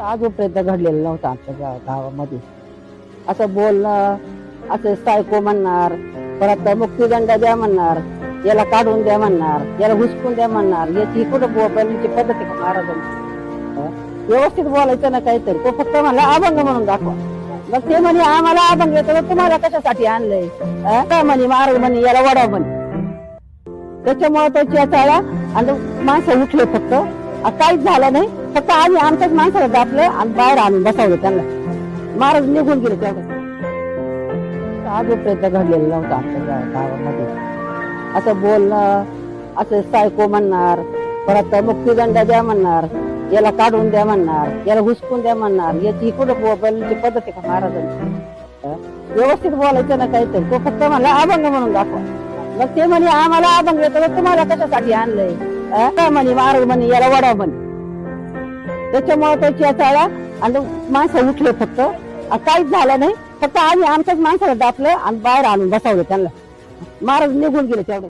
आजोपर्यंत घडलेलं नव्हतं आमच्या गाव- गावामध्ये. असं बोलणं असं सायको म्हणणार परत मुक्तीदंड द्या म्हणणार याला काढून द्या म्हणणार याला हुसकून द्या म्हणणार याची कुठं बोलण्याची पद्धत महाराजांची? व्यवस्थित बोलायचं ना काहीतरी. तो फक्त म्हणला अभंग म्हणून दाखवा. मग ते म्हणे आम्हाला अभंग येतो तुम्हाला कशासाठी आणलंय? हं? काय म्हणे महाराज म्हणे याला वडा म्हणे? त्याच्यामुळे त्याची चाळा आणि माणसं उठले फक्त. काहीच झालं नाही. फक्त आम्ही आमच्याच माणसाला दापलं आणि बाहेर आणून बसवलं त्यांना. महाराज निघून गेले तेवढं प्रयत्न घडलेलं नव्हता आमच्या गावामध्ये. असं बोलणं असं सायको म्हणणार परत मुक्तीदंड द्या म्हणणार याला काढून द्या म्हणणार याला हुसकून द्या म्हणणार याची कुठं बोलण्याची पद्धत आहे का महाराजांची? हं? व्यवस्थित बोलायचं ना काहीतरी. तो फक्त मला अभंग म्हणून दाखवा. मग ते म्हणे आम्हाला अभंग येतो तर तुम्हाला कशासाठी आणलंय? काय म्हणे मारू म्हणे याला वडा म्हणे त्याच्यामुळे त्याची चाळा आणि माणसं उठले फक्त. काहीच झालं नाही. फक्त आम्ही आमच्याच माणसाला दापलं आणि बाहेर आणून बसावलं त्यांना. महाराज निघून गेले तेवढं.